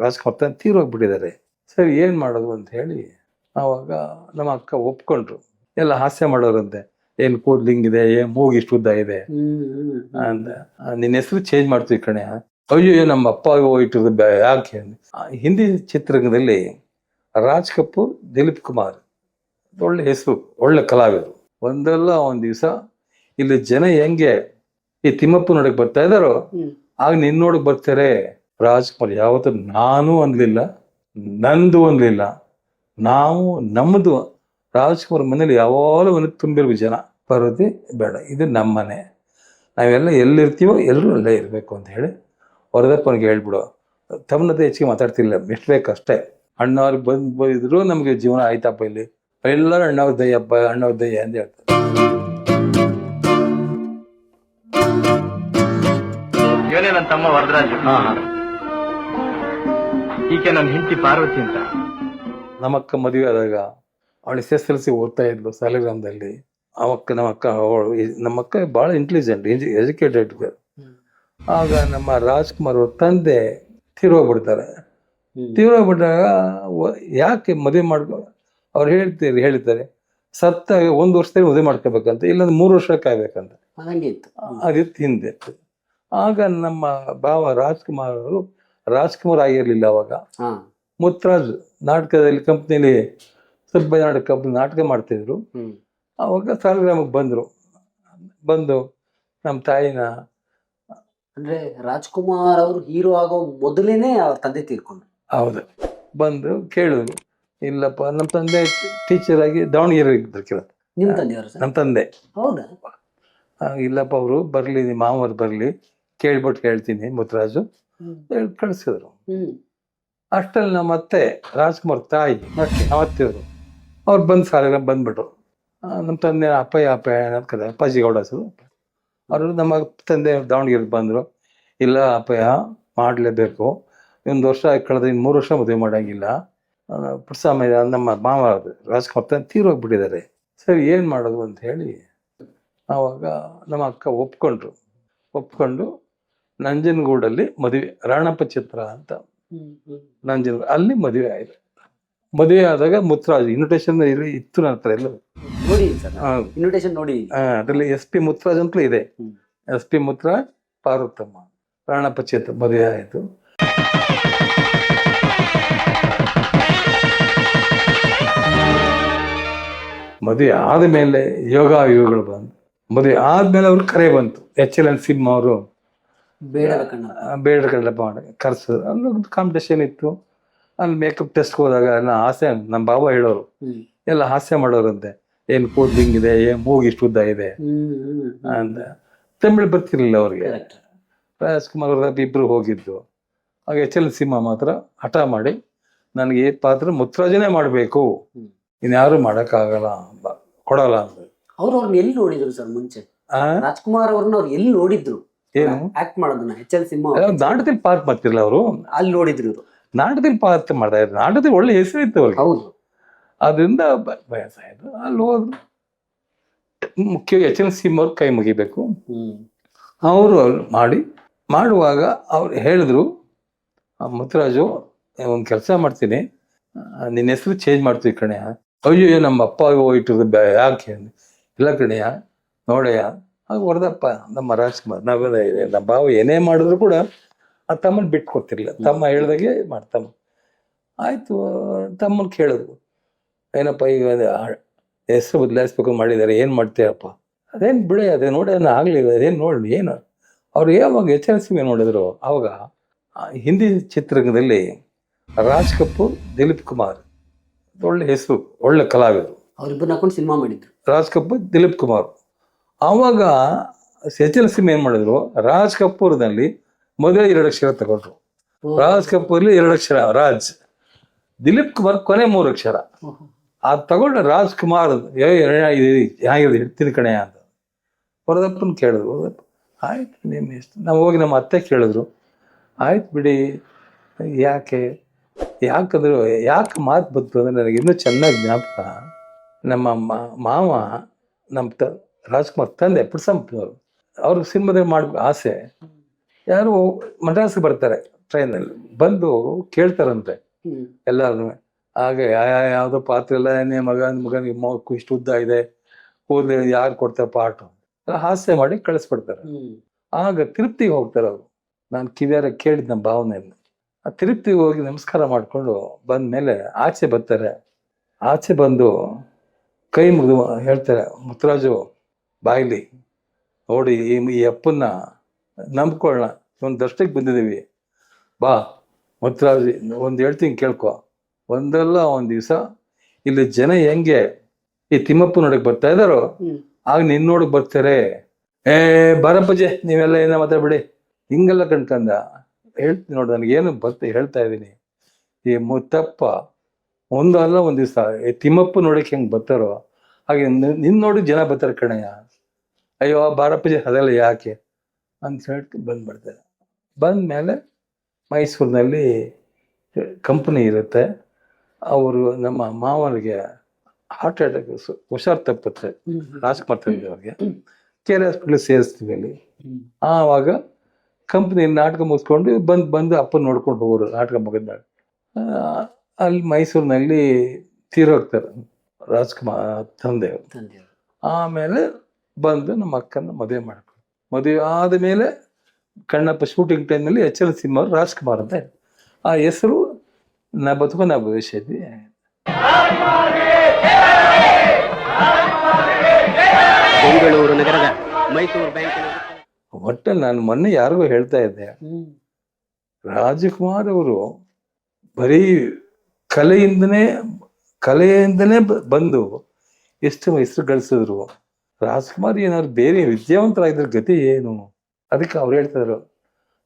ರಾಜ್ಕುಮಾರ್ ತೀರೋಗ್ಬಿಟ್ಟಿದ್ದಾರೆ ಸರಿ ಏನು ಮಾಡೋದು ಅಂತ ಹೇಳಿ ಆವಾಗ ನಮ್ಮ ಅಕ್ಕ ಒಪ್ಕೊಂಡ್ರು. ಎಲ್ಲ ಹಾಸ್ಯ ಮಾಡೋರಂತೆ. ಏನು ಕೂದ್ಲು ಹಿಂಗಿದೆ ಏನು ಮೂಗು ಇಷ್ಟು ಉದ್ದ ಇದೆ. ಅಂದ ಆ, ನಿನ್ನ ಹೆಸರು ಚೇಂಜ್ ಮಾಡ್ತೀವಿ ಕಣೆ. ಅಯ್ಯೋ ನಮ್ಮ ಅಪ್ಪ ಇಟ್ಟಿರೋದು ಯಾಕೆ ಹಿಂದಿ ಚಿತ್ರರಂಗದಲ್ಲಿ ರಾಜ್ ಕಪೂರ್ ದಿಲೀಪ್ ಕುಮಾರ್. ಒಳ್ಳೆ ಹೆಸರು ಒಳ್ಳೆ ಕಲಾವಿದರು. ಒಂದಲ್ಲ ಒಂದ್ ದಿವಸ ಇಲ್ಲಿ ಜನ ಹೆಂಗೆ ಈ ತಿಮ್ಮಪ್ಪ ನೋಡಕ್ ಬರ್ತಾ ಇದಾರೋ. ಆಗ ನಿನ್ ನೋಡಕ್ ಬರ್ತಾರೆ. ರಾಜ್ಕುಮಾರ್ ಯಾವತ್ತೂ ನಾನು ಅನ್ಲಿಲ್ಲ ನಂದು ಅನ್ಲಿಲ್ಲ. ನಾವು ನಮ್ಮದು ರಾಜ್ಕುಮಾರ್ ಮನೇಲಿ ಯಾವಾಗಲೂ ಒಂದು ತುಂಬಿರ್ಬೇಕು ಜನ ಬರೋದೇ ಬೇಡ ಇದು ನಮ್ಮನೆ. ನಾವೆಲ್ಲ ಎಲ್ಲಿರ್ತೀವೋ ಎಲ್ಲರೂ ಅಲ್ಲೇ ಇರಬೇಕು ಅಂತ ಹೇಳಿ ವರದಪ್ಪನಿಗೆ ಹೇಳ್ಬಿಡು ತಮ್ಮನತೆ ಹೆಚ್ಚಿಗೆ ಮಾತಾಡ್ತಿಲ್ಲ ಎಷ್ಟು ಅಷ್ಟೇ. ಅಣ್ಣವ್ರಿಗೆ ಬಂದು ಬಂದಿದ್ರು ನಮಗೆ ಜೀವನ ಆಯ್ತಪ್ಪ ಇಲ್ಲಿ. ಎಲ್ಲರೂ ಅಣ್ಣವ್ರ ದಯ್ಯಪ್ಪ ಅಣ್ಣವ್ರ ದಯ್ಯ ಅಂತ ಹೇಳ್ತಾರೆ. ಇವನೇ ನನ್ನ ತಮ್ಮ ವರದರಾಜು. ಈಕೆ ನನ್ನ ಹೆಂಡತಿ ಪಾರ್ವತಿ ಅಂತ. ನಮ್ಮಕ್ಕ ಮದುವೆ ಆದಾಗ ಅವಳು ಎಸ್ ಎಸ್ ಎಲ್ ಸಿ ಓದ್ತಾ ಇದ್ಲು ಸಾಲಿಗ್ರಾಮದಲ್ಲಿ ಅವಕ್ಕ ನಮ್ಮಕ್ಕ ಅವಳು ನಮ್ಮಕ್ಕ ಭಾಳ ಇಂಟೆಲಿಜೆಂಟ್ ಎಜುಕೇಟೆಡ್ ಆಗ ನಮ್ಮ ರಾಜ್ಕುಮಾರ್ ಅವ್ರ ತಂದೆ ತೀರೋಗ್ಬಿಡ್ತಾರೆ ತೀರೋಗ್ಬಿಟ್ಟಾಗ ಬಿಟ್ಟಾಗ ಯಾಕೆ ಮದುವೆ ಮಾಡ್ಕೊ ಅವ್ರು ಹೇಳ್ತೀರಿ ಹೇಳ್ತಾರೆ ಸತ್ತ ಒಂದು ವರ್ಷದಲ್ಲಿ ಮದುವೆ ಮಾಡ್ಕೋಬೇಕಂತ ಇಲ್ಲಾಂದ್ರೆ ಮೂರು ವರ್ಷ ಕಾಯ್ಬೇಕಂತ ಅದಿತ್ತು ಹಿಂದೆ ಆಗ ನಮ್ಮ ಭಾವ ರಾಜ್ಕುಮಾರ್ ಅವರು ರಾಜ್ಕುಮಾರ್ ಆಗಿರಲಿಲ್ಲ ಅವಾಗ. ಮುತ್ರಾಜ್ ನಾಟಕದಲ್ಲಿ ಕಂಪ್ನಿಲಿ ಸ್ವಲ್ಪ ನಾಟಕ ಕಂಪ್ನಿ ನಾಟಕ ಮಾಡ್ತಿದ್ರು. ಅವಾಗ ಸಾಲಿಗ್ರಾಮಕ್ಕೆ ಬಂದರು. ಬಂದು ನಮ್ಮ ತಾಯಿನ ಅಂದ್ರೆ ರಾಜ್ಕುಮಾರ್ ಅವರು ಹೀರೋ ಆಗೋ ಮೊದಲೇನೆ ಅವ್ರ ತಂದೆ ತೀರ್ಕೊಂಡ್ರು. ಹೌದು. ಬಂದು ಕೇಳಿದ್ರು. ಇಲ್ಲಪ್ಪ ನಮ್ಮ ತಂದೆ ಟೀಚರ್ ಆಗಿ ದಾವಣಗೆರೆ ಕೇಳ. ನಿಮ್ಮ ತಂದೆಯವರು ನಮ್ಮ ತಂದೆ. ಹೌದಾ? ಇಲ್ಲಪ್ಪ ಅವರು ಬರಲಿ ನಿಮ್ಮ ಮಾವರು ಬರಲಿ. ಕೇಳ್ಬಿಟ್ಟು ಹೇಳ್ತೀನಿ ಮುತ್ತರಾಜು ಹ್ಮ್ ಹೇಳಿ ಕಳಿಸಿದ್ರು. ಅಷ್ಟಲ್ಲಿ ನಮ್ಮ ಅತ್ತೆ ರಾಜ್ಕುಮಾರ್ ತಾಯಿ ಅವತ್ತಿದ್ರು ಅವ್ರು ಬಂದು ಸಾಲ ಬಂದ್ಬಿಟ್ರು. ನಮ್ಮ ತಂದೆ ಅಪ್ಪಯ್ಯ ಅಪ್ಪಯ್ಯ ಅಂತ ಅಪ್ಪಾಜಿ ಗೌಡ ಹೆಸರು. ಅವರು ನಮ್ಮ ತಂದೆ ದಾವಣಗೆರೆ ಬಂದರು. ಇಲ್ಲ ಅಪ್ಪಯ್ಯ ಮಾಡಲೇಬೇಕು. ಒಂದು ವರ್ಷ ಕಳೆದ್ರೆ ಇನ್ನು ಮೂರು ವರ್ಷ ಮದುವೆ ಮಾಡೋಂಗಿಲ್ಲ. ಪುಟ್ಸಾಮಯ್ಯ ನಮ್ಮ ಮಾವ ರಾಜ್ಕುಮಾರ್ ತಂದೆ ತೀರೋಗ್ಬಿಟ್ಟಿದ್ದಾರೆ. ಸರಿ ಏನು ಮಾಡೋದು ಅಂತ ಹೇಳಿ ಆವಾಗ ನಮ್ಮ ಅಕ್ಕ ಒಪ್ಕೊಂಡ್ರು. ಒಪ್ಕೊಂಡು ನಂಜನಗೂಡಲ್ಲಿ ಮದುವೆ ರಾಣಪ್ಪ ಚಿತ್ರ ಅಂತ ನಂಜನಗೂಡು ಅಲ್ಲಿ ಮದುವೆ ಆಯಿತು. ಮದುವೆ ಆದಾಗ ಮುತ್ರಾಜ್ ಇನ್ವಿಟೇಷನ್ ಇತ್ತು ನನ್ನ ಹತ್ರ ಎಲ್ಲ ಇನ್ವಿಟೇಷನ್ ನೋಡಿ ಅದರಲ್ಲಿ ಎಸ್ ಪಿ ಮುತ್ರಾಜ್ ಅಂತಲೂ ಇದೆ. ಎಸ್ ಪಿ ಮುತ್ರಾಜ್ ಪಾರ್ವತಮ್ಮ ರಾಣಪ್ಪ ಚಿತ್ರ ಮದುವೆ ಆಯಿತು. ಮದುವೆ ಆದಮೇಲೆ ಯೋಗ ಯೋಗಗಳು ಬಂತು ಮದುವೆ ಆದ್ಮೇಲೆ ಅವ್ರ ಕರೆ ಬಂತು. ಎಚ್ ಎಲ್ ಎನ್ ಸಿಂಹ ಅವರು. ಬೇಡ ಕಣ್ಣ ಬೇಡ ಕಡಲಪ್ಪ ಮಾಡಿ. ಕರ್ಸೋದು ಅಲ್ಲೊಂದು ಕಾಂಪಿಟೇಷನ್ ಇತ್ತು. ಅಲ್ಲಿ ಮೇಕಪ್ ಟೆಸ್ಟ್ ಹೋದಾಗ ಎಲ್ಲ ಹಾಸ್ಯ ನಮ್ಮ ಬಾಬಾ ಹೇಳೋರು. ಎಲ್ಲ ಹಾಸ್ಯ ಮಾಡೋರಂತೆ. ಏನು ಕೂದಲು ಹಿಂಗಿದೆ ಏನು ಮೂಗು ಇಷ್ಟು ಉದ್ದ ಇದೆ. ಅಂತ ತಮಿಳು ಬರ್ತಿರ್ಲಿಲ್ಲ ಅವ್ರಿಗೆ. ರಾಜ್ಕುಮಾರ್ ಅವ್ರ ಇಬ್ರು ಹೋಗಿದ್ದು. ಆಗ ಎಚ್ ಎಲ್ ಸಿಂಹ ಮಾತ್ರ ಹಠ ಮಾಡಿ ನನಗೆ ಈ ಪಾತ್ರ ಮುತ್ರಾಜನೇ ಮಾಡಬೇಕು. ಇನ್ಯಾರು ಮಾಡೋಕ್ಕಾಗಲ್ಲ ಆಗಲ್ಲ ಕೊಡಲ್ಲ ಅಂತ ಅವ್ರು ಅವ್ರನ್ನ ಎಲ್ಲಿ ನೋಡಿದ್ರು ಸರ್ ಮುಂಚೆ? ರಾಜ್ಕುಮಾರ್ ಅವ್ರನ್ನ ಅವ್ರು ಎಲ್ಲಿ ನೋಡಿದ್ರು? ಆಕ್ಟ್ ಮಾಡೋದನ್ನ ಎಚ್ ಎಲ್ ಸಿಂಹ ಎಲ್ಲ ಪಾರ್ಕ್ ಪಾತ್ರ ಮಾಡ್ತಿರ್ಲಿಲ್ಲ ಅವರು? ಅಲ್ಲಿ ನೋಡಿದ್ರು ಇವರು. ಪಾರ್ಕ್ ಪಾತ್ರ ಮಾಡ್ತಾ ಇದ್ರು. ನಾಟದಲ್ಲಿ ಒಳ್ಳೆ ಹೆಸರು ಇತ್ತು ಅವ್ರಿಗೆ. ಹೌದು. ಅದರಿಂದ ಆಯ್ತು ಅಲ್ಲಿ ಹೋದ್ರು. ಮುಖ್ಯ ಎಚ್ ಎಲ್ ಸಿಂಹ ಅವ್ರು ಕೈ ಮುಗಿಬೇಕು. ಅವರು ಮಾಡಿ ಮಾಡುವಾಗ ಅವ್ರು ಹೇಳಿದ್ರು "ಆ, ಮುತ್ತರಾಜು ಒಂದು ಕೆಲಸ ಮಾಡ್ತೀನಿ. ನಿನ್ನ ಹೆಸರು ಚೇಂಜ್ ಮಾಡ್ತೀವಿ ಕಣೆಯ ಅಯ್ಯೋ ನಮ್ಮ ಅಪ್ಪ ಹೋಗಿಟ್ಟಿರೋದು ಯಾಕೆ. ಇಲ್ಲ ಕಣೆಯ ನೋಡಯ್ಯ. ಆಗ ವರದಪ್ಪ ನಮ್ಮ ರಾಜ್ಕುಮಾರ್ ನಾವೆಲ್ಲ ನಮ್ಮ ಭಾವ ಏನೇ ಮಾಡಿದ್ರು ಕೂಡ ಆ ತಮ್ಮನ ಬಿಟ್ಟು ಕೊಡ್ತಿರ್ಲಿಲ್ಲ ತಮ್ಮ ಹೇಳ್ದಾಗೆ ಮಾಡ್ತಮ್ಮ. ಆಯ್ತು ತಮ್ಮನ ಕೇಳಿದ್ರು ಏನಪ್ಪ ಈಗ ಹೆಸರು ಬದಲಾಯಿಸ್ಬೇಕು ಮಾಡಿದ್ದಾರೆ ಏನು ಮಾಡ್ತೀಯಪ್ಪ? ಅದೇನು ಬಿಡಿ ಅದೇ ನೋಡಿ ಅದನ್ನ ಆಗಲಿ ಅದೇನು ನೋಡಿ ಏನು? ಅವ್ರು ಯಾವಾಗ ಎಚ್ ಸಿ ನೋಡಿದ್ರು ಅವಾಗ ಹಿಂದಿ ಚಿತ್ರರಂಗದಲ್ಲಿ ರಾಜ್ ಕಪೂರ್ ದಿಲೀಪ್ ಕುಮಾರ್ ಒಳ್ಳೆ ಹೆಸರು ಒಳ್ಳೆ ಕಲಾವಿದರು. ಅವ್ರಿಬ್ಬರನ್ನ ಹಾಕೊಂಡು ಸಿನಿಮಾ ಮಾಡಿದ್ರು. ರಾಜ್ ಕಪೂರ್ ದಿಲೀಪ್ ಕುಮಾರ್. ಆವಾಗ ಎಚ್ ಎಲ್ ಸಿ ಏನು ಮಾಡಿದ್ರು? ರಾಜ್ ಕಪೂರ್ನಲ್ಲಿ ಮೊದಲೇ ಎರಡು ಅಕ್ಷರ ತಗೊಂಡ್ರು ರಾಜ್ ಕಪೂರ್ಲಿ ಎರಡು ಅಕ್ಷರ ರಾಜ್. ದಿಲೀಪ್ ಕುಮಾರ್ ಕೊನೆ ಮೂರು ಅಕ್ಷರ ಅದು ತಗೊಂಡು ರಾಜ್ ಕುಮಾರ್ ಹೇಗಿದೆ ಹೇಳ್ತೀನಿ ಕಣೆ ಅಂತ. ವರದಪ್ಪನ ಕೇಳಿದ್ರು. ವರದಪ್ಪ ಆಯ್ತು ನಿಮ್ಮ ಇಷ್ಟ. ನಾವು ಹೋಗಿ ನಮ್ಮ ಅತ್ತೆ ಕೇಳಿದ್ರು. ಆಯ್ತು ಬಿಡಿ ಯಾಕೆ? ಯಾಕಂದ್ರೆ ಯಾಕೆ ಮಾತು ಬಂತು ಅಂದ್ರೆ ನನಗೆ ಇನ್ನೂ ಚೆನ್ನಾಗಿ ಜ್ಞಾಪಕ. ನಮ್ಮ ಮಾ- ಮಾವ ನಮ್ಮ ತ ರಾಜ್ಕುಮಾರ್ ತಂದೆ ಪುಟ್ಸಂಪ್ನವರು ಅವ್ರಿಗೆ ಸಿನಿಮಾದಲ್ಲಿ ಮಾಡಬೇಕು ಆಸೆ. ಯಾರು ಮದ್ರಾಸ್ಗೆ ಬರ್ತಾರೆ ಟ್ರೈನಲ್ಲಿ ಬಂದು ಕೇಳ್ತಾರಂತೆ ಎಲ್ಲರೂ ಹಾಗೆ ಯಾ- ಯಾವ್ದೋ ಪಾತ್ರ ಎಲ್ಲ ಏನೇ ಮಗ ಮಗನಿಗೆ ಮಗು ಇಷ್ಟು ಉದ್ದ ಇದೆ ಕೂದಲು ಯಾರು ಕೊಡ್ತಾರೆ ಪಾಠ? ಹಾಸ್ಯ ಮಾಡಿ ಕಳಿಸ್ಬಿಡ್ತಾರೆ. ಆಗ ತಿರುಪ್ತಿಗೆ ಹೋಗ್ತಾರೆ ಅವರು. ನಾನು ಕಿವಿಯಾರ ಕೇಳಿದ ನಮ್ಮ ಭಾವನೆಯನ್ನು. ಆ ತಿರುಪ್ತಿಗೆ ಹೋಗಿ ನಮಸ್ಕಾರ ಮಾಡಿಕೊಂಡು ಬಂದ್ಮೇಲೆ ಆಚೆ ಬರ್ತಾರೆ. ಆಚೆ ಬಂದು ಕೈ ಮುಗಿದು ಹೇಳ್ತಾರೆ ಮುತ್ತರಾಜು ಬಾಯ್ಲಿ. ನೋಡಿ ಈ ಅಪ್ಪನ್ನ ನಂಬ್ಕೊಳ್ಳೋಣ. ಒಂದು ದರ್ಶನಕ್ಕೆ ಬಂದಿದ್ದೀವಿ. ಬಾ ಮುತ್ತರಾಜು ಒಂದು ಹೇಳ್ತೀನಿ ಕೇಳ್ಕೊ. ಒಂದಲ್ಲ ಒಂದು ದಿವಸ ಇಲ್ಲಿ ಜನ ಹೆಂಗೆ ಈ ತಿಮ್ಮಪ್ಪ ನೋಡಕ್ ಬರ್ತಾ ಇದ್ದಾರೋ ಆಗ ನಿನ್ ನೋಡಕ್ ಬರ್ತಾರೆ. ಏ ಬರಪ್ಪಜೆ ನೀವೆಲ್ಲ ಏನೋ ಮಾತಾಡ್ಬಿಡಿ. ಹಿಂಗೆಲ್ಲ ಕಣ್ಕಂದ. ಹೇಳ್ತೀನಿ ನೋಡು ನನಗೇನು ಬರ್ತ ಹೇಳ್ತಾ ಇದ್ದೀನಿ. ಈ ಮುತ್ತಪ್ಪ ಒಂದು ಅಲ್ಲ ಒಂದ್ ದಿವಸ ಈ ತಿಮ್ಮಪ್ಪ ನೋಡಕ್ ಹೆಂಗ್ ಬರ್ತಾರೋ ಹಾಗೆ ನಿನ್- ನಿನ್ ನೋಡಿ ಜನ ಬರ್ತಾರೆ ಕಣಯ್ಯ. ಅಯ್ಯೋ ಬಾರಪ್ಪಜಿ ಅದೆಲ್ಲ ಯಾಕೆ? ಅಂತ ಹೇಳಿ ಬಂದ್ಬಿಡ್ತಾರೆ ಬಂದಮೇಲೆ ಮೈಸೂರಿನಲ್ಲಿ ಕಂಪ್ನಿ ಇರುತ್ತೆ. ಅವರು ನಮ್ಮ ಮಾವನಿಗೆ ಹಾರ್ಟ್ ಅಟ್ಯಾಕ್ ಹುಷಾರ್ ತಪ್ಪುತ್ತೆ. ರಾಜ್ಕುಮಾರ್ ತಂದೆ ಅವ್ರಿಗೆ. ಕೆ ಆರ್ ಹಾಸ್ಪಿಟ್ಲಿಗೆ ಸೇರಿಸ್ತೀವಿ ಅಲ್ಲಿ. ಆವಾಗ ಕಂಪ್ನಿ ನಾಟಕ ಮುಗಿಸ್ಕೊಂಡು ಬಂದು ಬಂದು ಅಪ್ಪ ನೋಡ್ಕೊಂಡು ಹೋಗೋರು ನಾಟಕ ಮುಗಿದಾಗ ಆ, ಅಲ್ಲಿ ಮೈಸೂರಿನಲ್ಲಿ ತೀರೋಗ್ತಾರೆ ರಾಜ್ಕುಮಾರ್ ತಂದೆ ಆಮೇಲೆ ಬಂದು ನಮ್ಮ ಅಕ್ಕನ ಮದುವೆ ಮಾಡ್ಕೊಂಡು ಮದುವೆ ಆದ ಮೇಲೆ ಕಣ್ಣಪ್ಪ ಶೂಟಿಂಗ್ ಟೈಮ್ನಲ್ಲಿ ಎಚ್ ಎಲ್ ಸಿಂಹ ಅವರು ರಾಜ್ಕುಮಾರ್ ಅಂತ. ಆ ಹೆಸರು ನಾ ಬದುಕೋ ನಾ ಭವಿಷ್ಯ ಬೆಂಗಳೂರು ನಗರದ ಮೈಸೂರು ಬ್ಯಾಂಕಿನ ಒಟ್ಟಲ್ಲಿ ನಾನು ಮೊನ್ನೆ ಯಾರಿಗೂ ಹೇಳ್ತಾ ಇದ್ದೆ. ರಾಜಕುಮಾರ್ ಅವರು ಬರೀ ಕಲೆಯಿಂದನೇ ಕಲೆಯಿಂದನೇ ಬಂದು ಎಷ್ಟು ಹೆಸರು ಗಳಿಸಿದ್ರು. ರಾಜ್ಕುಮಾರ್ ಏನಾದ್ರು ಬೇರೆ ವಿದ್ಯಾವಂತರಾಗಿದ್ರ ಗತಿ ಏನು? ಅದಕ್ಕೆ ಅವ್ರು ಹೇಳ್ತಾರೆ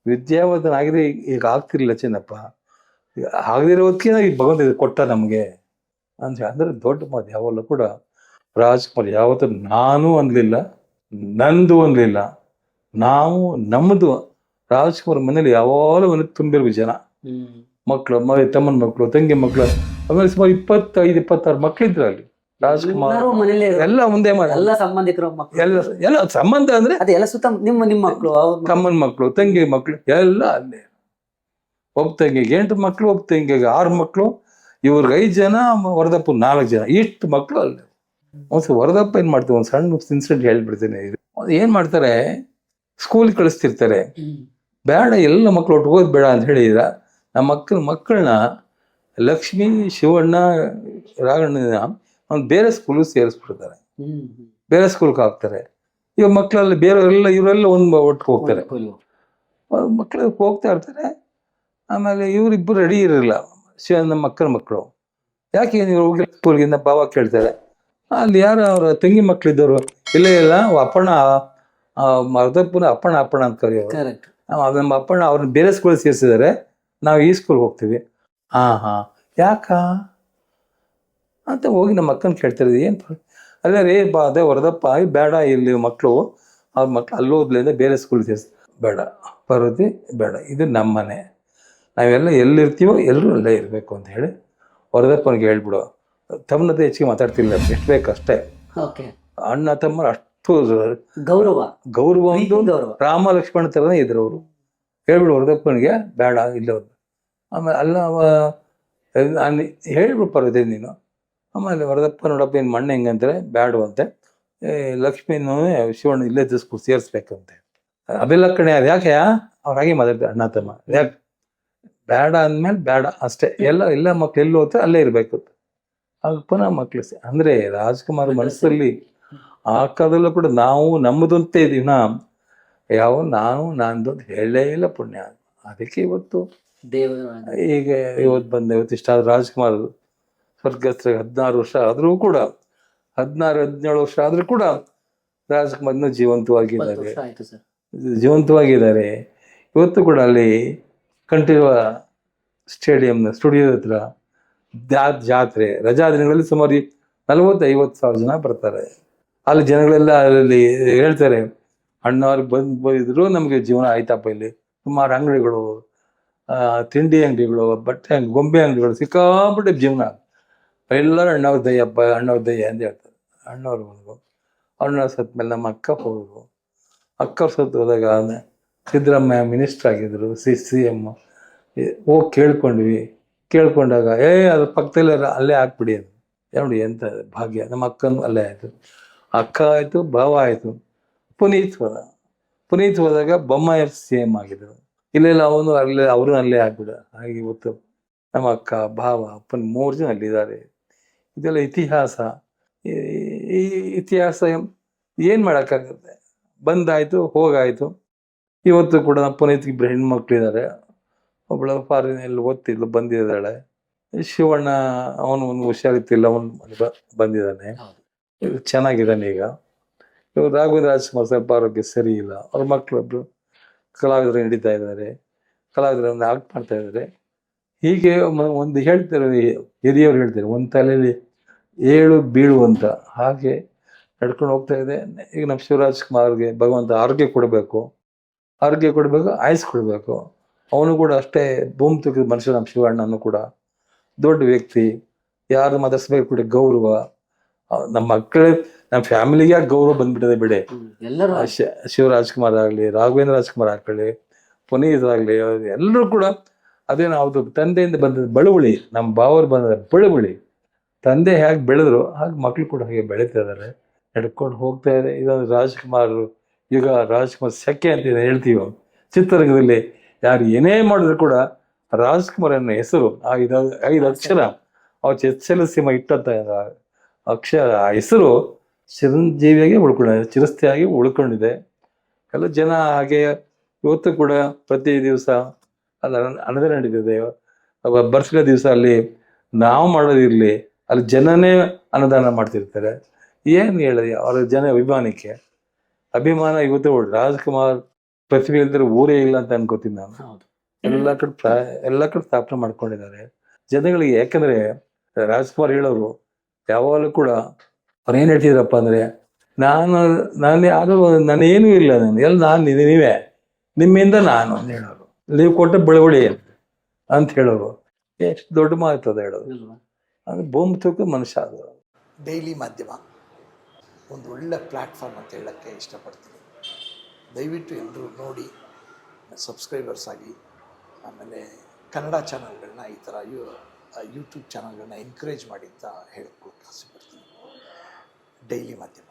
ವಿದ್ಯಾವಂತನಾಗಿದ್ರೆ ಈಗ- ಆಗ್ತಿರ್ಲಿಲ್ಲ ಚೆನ್ನಪ್ಪ. ಈಗ ಆಗದಿರೋ ಹೊತ್ತಿಗೆ ಈಗ ಭಗವಂತ ಇದು ಕೊಟ್ಟ ನಮಗೆ. ಅಂತ ಅಂದ್ರೆ ದೊಡ್ಡ ಮಾತು ಯಾವಲ್ಲೂ ಕೂಡ ರಾಜ್ಕುಮಾರ್ ಯಾವತ್ತೂ ನಾನು ಅನ್ಲಿಲ್ಲ ನಂದು ಅನ್ಲಿಲ್ಲ. ನಾವು ನಮ್ಮದು ರಾಜ್ಕುಮಾರ್ ಮನೇಲಿ ಯಾವಾಗಲೂ ಮನೆ ತುಂಬಿರ್ಬೇಕು ಜನ. ಮಕ್ಕಳು ತಮ್ಮನ ಮಕ್ಕಳು ತಂಗಿ ಮಕ್ಕಳು ಆಮೇಲೆ ಸುಮಾರು ಇಪ್ಪತ್ತೈದು ಇಪ್ಪತ್ತಾರು ಮಕ್ಕಳಿದ್ರು ಅಲ್ಲಿ. ರಾಜ್ಕುಮಾರ್. ಎಲ್ಲರೂ ಮನೇಲಿ ಎಲ್ಲ ಮುಂದೆ ಮಾಡಿ ಎಲ್ಲ ಸಂಬಂಧಿಕರ ಮಕ್ಕಳು ಎಲ್ಲ ಎಲ್ಲ ಸಂಬಂಧ ಅಂದ್ರೆ ಅದೇ ಎಲ್ಲ ಸುತ್ತ ನಿಮ್ಮ ನಿಮ್ಮ ಮಕ್ಕಳು ಮಕ್ಳು. ತಮ್ಮನ ಮಕ್ಕಳು ತಂಗಿ ಮಕ್ಕಳು ಎಲ್ಲ ಅಲ್ಲೇ. ಒಬ್ಬ ತಂಗಿಗೆ ಎಂಟು ಮಕ್ಕಳು ಒಬ್ಬ ತಂಗಿಗೆ ಆರು ಮಕ್ಕಳು ಇವ್ರಿಗೆ ಐದು ಜನ ವರದಪ್ಪ ನಾಲ್ಕು ಜನ. ಇಷ್ಟು ಮಕ್ಕಳು ಅಲ್ಲೇ. ಒಂದ್ಸ ವರದಪ್ಪ ಏನ್ ಮಾಡ್ತೀವಿ ಒಂದು ಸಣ್ಣ ಇನ್ಸಿಡೆಂಟ್ ಹೇಳ್ಬಿಡ್ತೀನಿ. ಇದು ಏನ್ ಮಾಡ್ತಾರೆ? ಸ್ಕೂಲ್ ಕಳಿಸ್ತಿರ್ತಾರೆ. ಬೇಡ ಎಲ್ಲ ಮಕ್ಕಳು ಒಟ್ಟು ಓದ್ ಬೇಡ ಅಂತ ಹೇಳಿದ್ರ. ನಮ್ಮ ಮಕ್ಕಳ ಮಕ್ಕಳನ್ನ ಲಕ್ಷ್ಮಿ ಶಿವಣ್ಣ ರಾಘಣ್ಣನ ಅವ್ನು ಬೇರೆ ಸ್ಕೂಲಿಗೆ ಸೇರಿಸ್ಬಿಡ್ತಾರೆ. ಬೇರೆ ಸ್ಕೂಲ್ಗೆ ಹಾಕ್ತಾರೆ. ಇವಾಗ ಬೇರೆ ಬೇರೆಯವರೆಲ್ಲ ಇವರೆಲ್ಲ ಒಂದು ಒಟ್ಟಿಗೆ ಹೋಗ್ತಾರೆ. ಮಕ್ಕಳು ಹೋಗ್ತಾ ಇರ್ತಾರೆ. ಆಮೇಲೆ ಇವರಿಬ್ಬರು ರೆಡಿ ಇರಲಿಲ್ಲ ನಮ್ಮ ಅಕ್ಕನ ಮಕ್ಕಳು ಯಾಕೆ ನೀವು ಹೋಗಿ ಸ್ಕೂಲ್ಗಿಂದ ಭಾವ ಬಾವ ಕೇಳ್ತಾರೆ. ಅಲ್ಲಿ ಯಾರು ಅವ್ರ ತಂಗಿ ಮಕ್ಕಳಿದ್ದವರು ಇಲ್ಲ ಇಲ್ಲ ಅಪ್ಪಣ್ಣ ಮರದಪ್ಪನ ಅಪ್ಪಣ್ಣ ಅಪ್ಪಣ್ಣ ಅಂತ ಕರೆಯೋರು. ಆ, ನಮ್ಮ ಅಪ್ಪಣ್ಣ ಅವ್ರನ್ನ ಬೇರೆ ಸ್ಕೂಲ್ ಸೇರಿಸಿದ್ದಾರೆ. ನಾವು ಈ ಸ್ಕೂಲ್ಗೆ ಹೋಗ್ತೀವಿ. ಹಾ ಹಾ ಯಾಕ? ಅಂತ ಹೋಗಿ ನಮ್ಮ ಅಕ್ಕನ ಕೇಳ್ತಿರೋದು ಏನು ಅಲ್ಲ ರೇ ಬಾ ಅದೇ ವರದಪ್ಪ ಬೇಡ ಇಲ್ಲಿ ಮಕ್ಕಳು ಅವ್ರ ಮಕ್ಳು ಅಲ್ಲಿ ಹೋದ್ಲಿಂದ ಬೇರೆ ಸ್ಕೂಲ್ ಸೇರಿಸ್ ಬೇಡ ಪರ್ವತಿ ಬೇಡ ಇದು ನಮ್ಮನೆ. ನಾವೆಲ್ಲ ಎಲ್ಲಿರ್ತೀವೋ ಎಲ್ಲರೂ ಅಲ್ಲೇ ಇರಬೇಕು ಅಂತ ಹೇಳಿ ವರದಪ್ಪನಿಗೆ ಹೇಳ್ಬಿಡು. ತಮ್ಮನದೇ ಹೆಚ್ಚಿಗೆ ಮಾತಾಡ್ತಿಲ್ಲ ಎಷ್ಟು ಬೇಕು ಅಷ್ಟೇ. ಓಕೆ. ಅಣ್ಣ ತಮ್ಮ ಅಷ್ಟು ಗೌರವ. ಗೌರವ ರಾಮ ಲಕ್ಷ್ಮಣ ಥರನೇ ಇದ್ರು ಅವರು. ಹೇಳ್ಬಿಡು ವರದಪ್ಪನಿಗೆ ಬೇಡ ಇಲ್ಲ ಆಮೇಲೆ ಅಲ್ಲ ಅವ ನಾನು ಹೇಳ್ಬಿಡು ಪರ್ವತಿ ನೀನು. ಆಮೇಲೆ ವರದಪ್ಪ ನೋಡಪ್ಪ ಏನು ಮಣ್ಣು ಹೆಂಗಂತಾರೆ ಬೇಡವಂತೆ ಏ, ಲಕ್ಷ್ಮಿನೂ ಶಿವಣ್ಣ ಇಲ್ಲೇ ದಿಸ್ಕು ಸೇರಿಸ್ಬೇಕಂತೆ. ಅಭಿಲಕ್ಷಣೆ ಕಣೆ ಅದು ಯಾಕೆ? ಅವ್ರಾಗಿ ಹಾಗೆ ಮಾತಾಡ್ತಾರೆ ಅಣ್ಣ ತಮ್ಮ. ಯಾಕೆ? ಬೇಡ ಅಂದ್ಮೇಲೆ ಬೇಡ ಅಷ್ಟೇ. ಎಲ್ಲ ಎಲ್ಲ ಮಕ್ಳು ಎಲ್ಲಿ ಹೋಗ್ತಾರೆ ಅಲ್ಲೇ ಇರಬೇಕು. ಆಗ ಪುನಃ ಮಕ್ಳು ಅಂದ್ರೆ ರಾಜ್ಕುಮಾರ್ ಮನಸ್ಸಲ್ಲಿ ಆ ಕಾಲದಲ್ಲೂ ಕೂಡ ನಾವು ನಮ್ಮದಂತೆ ಇದೀವಿ. ನಾ ಯಾವ ನಾನು ನಂದು ಹೇಳೇ ಹೇಳಲೇ ಇಲ್ಲ ಪುಣ್ಯ. ಅದಕ್ಕೆ ಇವತ್ತು ದೇವ ಈಗ ಇವತ್ತು ಬಂದ ಇವತ್ತು ಇಷ್ಟ ಆದ ರಾಜ್ಕುಮಾರ್ ಸ್ವರ್ಗಸ್ಥ ಹದಿನಾರು ವರ್ಷ ಆದರೂ ಕೂಡ ಹದಿನಾರು ಹದಿನೇಳು ವರ್ಷ ಆದರೂ ಕೂಡ ರಾಜ್ಕುಮಾರ್ ಇನ್ನೂ ಜೀವಂತವಾಗಿದ್ದಾರೆ ಜೀವಂತವಾಗಿದ್ದಾರೆ. ಇವತ್ತು ಕೂಡ ಅಲ್ಲಿ ಕಂಠೀರವ ಸ್ಟೇಡಿಯಂನ ಸ್ಟುಡಿಯೋ ಹತ್ರ ಜಾತ್ರೆ ರಜಾ ದಿನಗಳಲ್ಲಿ ಸುಮಾರು ನಲವತ್ತು ಐವತ್ತು ಸಾವಿರ ಜನ ಬರ್ತಾರೆ. ಅಲ್ಲಿ ಜನಗಳೆಲ್ಲ ಅಲ್ಲಿ ಹೇಳ್ತಾರೆ ಅಣ್ಣವ್ರಿಗೆ ಬಂದು ಬಂದಿದ್ರು ನಮಗೆ ಜೀವನ ಆಯ್ತಪ್ಪ ಇಲ್ಲಿ. ಸುಮಾರು ಅಂಗಡಿಗಳು ತಿಂಡಿ ಅಂಗಡಿಗಳು ಬಟ್ಟೆ ಅಂಗಡಿ ಗೊಂಬೆ ಅಂಗಡಿಗಳು ಸಿಕ್ಕಾಪಟ್ಟೆ ಜೀವನ ಎಲ್ಲರೂ ಅಣ್ಣವ್ರ ದಯ್ಯಪ್ಪ ಅಣ್ಣವ್ರ ದಯ್ಯ ಅಂತ ಹೇಳ್ತಾರೆ. ಅಣ್ಣವ್ರು ಬಂದರು. ಅಣ್ಣ ಸತ್ತ ಮೇಲೆ ನಮ್ಮ ಅಕ್ಕ ಹೋದ್ರು. ಅಕ್ಕ ಸತ್ತು ಹೋದಾಗ ಸಿದ್ದರಾಮಯ್ಯ ಮಿನಿಸ್ಟರ್ ಆಗಿದ್ರು, ಸಿ ಸಿ ಎಂ ಹೋಗಿ ಕೇಳ್ಕೊಂಡ್ವಿ. ಕೇಳ್ಕೊಂಡಾಗ, ಏ, ಅದ್ರ ಪಕ್ಕದಲ್ಲೇ ಅಲ್ಲೇ ಹಾಕ್ಬಿಡಿ ಅಂತ. ನೋಡಿ ಎಂತ ಭಾಗ್ಯ, ನಮ್ಮ ಅಕ್ಕನೂ ಅಲ್ಲೇ ಆಯಿತು. ಅಕ್ಕ ಆಯಿತು, ಭಾವ ಆಯಿತು. ಪುನೀತ್ ಹೋದ. ಪುನೀತ್ ಹೋದಾಗ ಬೊಮ್ಮಾಯರ್ ಸಿ ಎಂ ಆಗಿದ್ರು. ಇಲ್ಲೆಲ್ಲ ಅವನು ಅಲ್ಲೇ ಅವರು ಅಲ್ಲೇ ಆಗ್ಬಿಡ ಹಾಗೆ ಇವತ್ತು ನಮ್ಮ ಅಕ್ಕ, ಭಾವ ಅಪ್ಪನ ಮೂರು ಜನ ಅಲ್ಲಿದ್ದಾರೆ. ಇದೆಲ್ಲ ಇತಿಹಾಸ. ಈ ಇತಿಹಾಸ ಏನು ಮಾಡೋಕ್ಕಾಗುತ್ತೆ? ಬಂದಾಯಿತು ಹೋಗಾಯಿತು. ಇವತ್ತು ಕೂಡ ನಮ್ಮ ಪುನೀತ್ ಇಬ್ಬರು ಹೆಣ್ಮಕ್ಳಿದ್ದಾರೆ. ಒಬ್ಬಳು ಫಾರಿನಲ್ಲಿ ಓದ್ತಿದ್ಲು ಬಂದಿದ್ದಾಳೆ. ಶಿವಣ್ಣ ಅವನು ಒಂದು ಹುಷಾರಿತ್ತಿಲ್ಲ ಅವನು ಬಂದಿದ್ದಾನೆ. ಚೆನ್ನಾಗಿದ್ದಾನೆ ಈಗ. ಇವ್ರು ರಾಘವೇಂದ್ರ ರಾಜ್ಕುಮಾರ್ ಸ್ವಲ್ಪ ಆರೋಗ್ಯ ಸರಿ ಇಲ್ಲ. ಅವ್ರ ಮಕ್ಕಳೊಬ್ರು ಕಲಾವಿದರು ನಡೀತಾ ಇದ್ದಾರೆ. ಕಲಾವಿದರನ್ನು ಆಕ್ಟ್ ಮಾಡ್ತಾ ಇದ್ದಾರೆ. ಹೀಗೆ ಒಂದು ಹೇಳ್ತಾರೆ ಹಿರಿಯವರು ಹೇಳ್ತಾರೆ ಒಂದು ತಲೆಯಲ್ಲಿ ಏಳು ಬೀಳು ಅಂತ. ಹಾಗೆ ನಡ್ಕೊಂಡು ಹೋಗ್ತಾ ಇದೆ. ಈಗ ನಮ್ಮ ಶಿವರಾಜ್ ಕುಮಾರ್ಗೆ ಭಗವಂತ ಆರೋಗ್ಯ ಕೊಡಬೇಕು. ಆರೋಗ್ಯ ಕೊಡಬೇಕು ಆಯಸ್ ಕೊಡಬೇಕು. ಅವನು ಕೂಡ ಅಷ್ಟೇ ಭೂಮಿ ತೂಕದ ಮನುಷ್ಯ ನಮ್ಮ ಶಿವಣ್ಣನೂ ಕೂಡ. ದೊಡ್ಡ ವ್ಯಕ್ತಿ. ಯಾರು ಮಾತಾಡ್ಸ್ಬೇಕು ಕೂಡ ಗೌರವ. ನಮ್ಮ ಮಕ್ಕಳೇ ನಮ್ಮ ಫ್ಯಾಮಿಲಿಗೆ ಗೌರವ ಬಂದ್ಬಿಟ್ಟಿದೆ ಬಿಡೆ? ಎಲ್ಲರೂ ಶಿವರಾಜ್ ಕುಮಾರ್ ಆಗಲಿ ರಾಘವೇಂದ್ರ ರಾಜ್ಕುಮಾರ್ ಆಗಲಿ ಪುನೀತ್ ಆಗಲಿ ಎಲ್ಲರೂ ಕೂಡ ಅದೇನು ನಾವು ತಂದೆಯಿಂದ ಬಂದದ ಬಳುವಳಿ, ನಮ್ಮ ಬಾವರು ಬಂದ ಬಳುವಳಿ. ತಂದೆ ಹೇಗೆ ಬೆಳೆದ್ರು, ಹಾಗೆ ಮಕ್ಕಳು ಕೂಡ ಹಾಗೆ ಬೆಳೀತಾ ಇದ್ದಾರೆ. ನಡ್ಕೊಂಡು ಹೋಗ್ತಾ ಇದೆ. ಇದೊಂದು ರಾಜ್ಕುಮಾರರು ಈಗ ರಾಜ್ಕುಮಾರ್ ಸೆಕೆ ಅಂತ ಹೇಳ್ತೀವಿ ಚಿತ್ರರಂಗದಲ್ಲಿ ಯಾರು ಏನೇ ಮಾಡಿದ್ರು ಕೂಡ ರಾಜ್ಕುಮಾರ್ ಅನ್ನೋ ಹೆಸರು ಐದು ಐದು ಅಕ್ಷರ ಅವ್ರ ಚೆಚ್ಚಲ ಸಿಂಹ ಇಟ್ಟಂತ ಅಕ್ಷರ, ಆ ಹೆಸರು ಚಿರಂಜೀವಿಯಾಗಿ ಉಳ್ಕೊಂಡಿದೆ ಚಿರಸ್ಥೆಯಾಗಿ ಉಳ್ಕೊಂಡಿದೆ. ಎಲ್ಲ ಜನ ಹಾಗೆ ಇವತ್ತು ಕೂಡ ಪ್ರತಿ ದಿವಸ ಅಲ್ಲ ಅನ್ನದ ನಡೀತಿದೆ ಬರ್ಸ್ಡೇ ದಿವಸ ಅಲ್ಲಿ ನಾವು ಮಾಡೋದಿರ್ಲಿ ಅಲ್ಲಿ ಜನನೇ ಅನುದಾನ ಮಾಡ್ತಿರ್ತಾರೆ. ಏನು ಹೇಳಿ ಅವರ ಜನ ಅಭಿಮಾನಕ್ಕೆ? ಅಭಿಮಾನ ಇವತ್ತು ರಾಜ್ಕುಮಾರ್ ಪ್ರತಿಭೆ ಇಲ್ದ್ರೆ ಊರೇ ಇಲ್ಲ ಅಂತ ಅನ್ಕೋತೀನಿ ನಾನು. ಎಲ್ಲ ಕಡೆ ಪ್ರಾ- ಎಲ್ಲ ಕಡೆ ಸ್ಥಾಪನೆ ಮಾಡ್ಕೊಂಡಿದ್ದಾರೆ. ಜನಗಳಿಗೆ ಯಾಕಂದ್ರೆ ರಾಜ್ಕುಮಾರ್ ಹೇಳೋರು ಯಾವಾಗಲೂ ಕೂಡ ಅವ್ರು ಏನ್ ಹೇಳ್ತಿದ್ರಪ್ಪ ಅಂದ್ರೆ ನಾನು ನಾನು ಯಾರು ನಾನೇನು ಇಲ್ಲ ನಾನು ಎಲ್ಲ ನಾನು ನೀವೇ ನೀವೇ? ನಿಮ್ಮಿಂದ ನಾನು ಅಂತ ಹೇಳೋರು. ನೀವು ಕೊಟ್ಟು ಬೆಳವಳಿ ಅಂತ ಹೇಳೋರು. ಎಷ್ಟು ದೊಡ್ಡ ಮಾತು ಅದು ಹೇಳೋದು. ಅಲ್ವಾ? ಅದು ಭೂಮಿ ತೂಕ ಮನುಷ್ಯ ಅದು. ಡೈಲಿ ಮಾಧ್ಯಮ. ಒಂದು ಒಳ್ಳೆ ಪ್ಲ್ಯಾಟ್ಫಾರ್ಮ್ ಅಂತ ಹೇಳೋಕ್ಕೆ ಇಷ್ಟಪಡ್ತೀನಿ. ದಯವಿಟ್ಟು ಎಲ್ಲರೂ ನೋಡಿ ಸಬ್ಸ್ಕ್ರೈಬರ್ಸ್ ಆಗಿ ಆಮೇಲೆ ಕನ್ನಡ ಚಾನಲ್ಗಳನ್ನ ಈ ಥರ ಯೂ ಯೂಟ್ಯೂಬ್ ಚಾನಲ್ಗಳನ್ನ ಎನ್ಕರೇಜ್ ಮಾಡಿ ಅಂತ ಹೇಳಕ್ಕೆ ಆಸೆ ಪಡ್ತೀನಿ ಡೈಲಿ ಮಾಧ್ಯಮ.